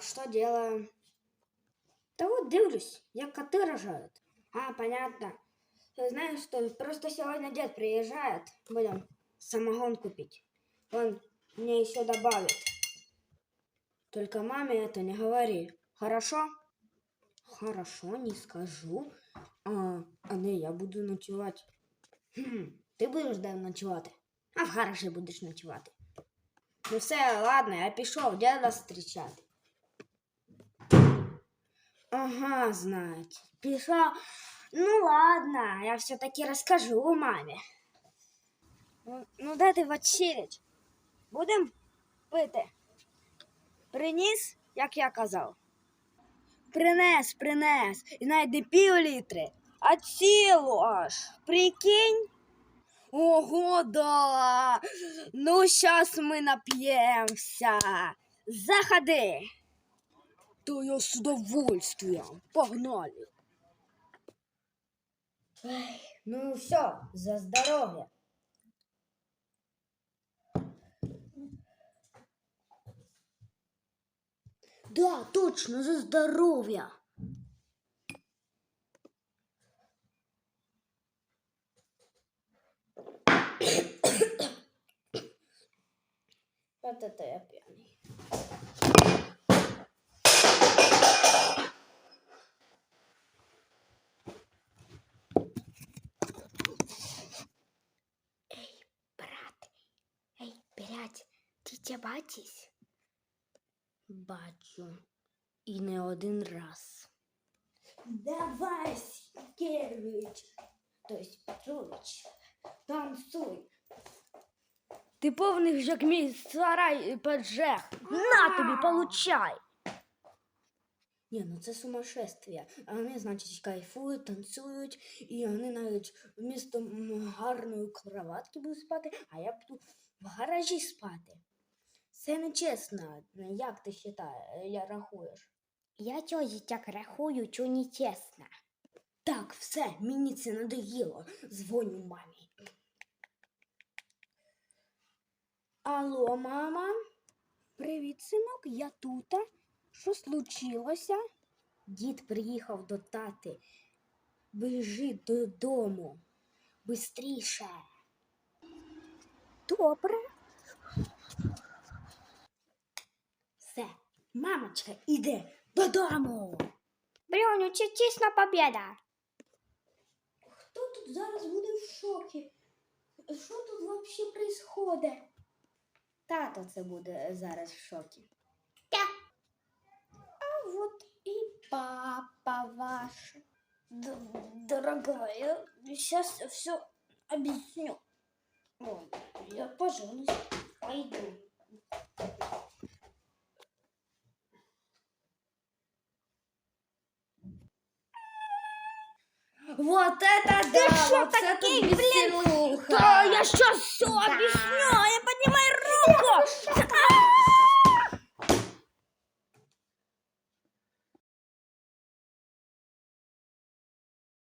Так, что делаем? Да вот дивлюсь, як коты рожают. А, понятно. Ты знаешь что, просто сегодня дед приезжает, будем самогон купить. Он мне еще добавит. Только маме это не говори. Хорошо? Хорошо, не скажу. А, а не, я буду ночувати. Хм, ти будеш де ночувати? А в гаражі будеш ночувати. Ну все, ладно, я пішов діда зустрічати. Ага, значить, пішов. Ну ладно, я все-таки розкажу мамі. Ну, ну де ти Василич? Будем пити. Приніс, як я казав. Принес, принес. І не пів літри, а цілу аж. Прикинь. Ого, да. Ну, сейчас мы напьемся. Заходи. Да я с удовольствием. Погнали. Ой, ну все, за здоровье. Да, точно, за здоровье. Вот это я пьяный. Це бачиш? Бачу. І не один раз. Давай, Сікевич, то есть Петрович, танцуй. Ти повний як мій сарай поджег. На тобі, получай. Ні, ну це сумасшествие. А вони, значить, кайфують, танцюють, і вони навіть вмісто гарної кроватки будуть спати, а я буду в гаражі спати. Це нечесно. Як ти вважаєш, я рахуєш? Я тьоті так рахую, що нечесно. Так, все, мені це надоїло. Дзвоню мамі. Алло, мама. Привіт, синок, я тута. Що случилося? Дід приїхав до тати. Біжи додому. Бистріше. Добре. Все, мамочка іде додому. Брюню, це чесна победа. Хто тут зараз буде в шокі? Що тут взагалі происходить? Тато це буде зараз в шокі. Та. А от і папа ваш. Дорогая, сейчас все объясню. Ой, я, пожалуйста, пойду. Вот это да! шо вот это такий, блін? веселуха! Да, я сейчас все объясню. Я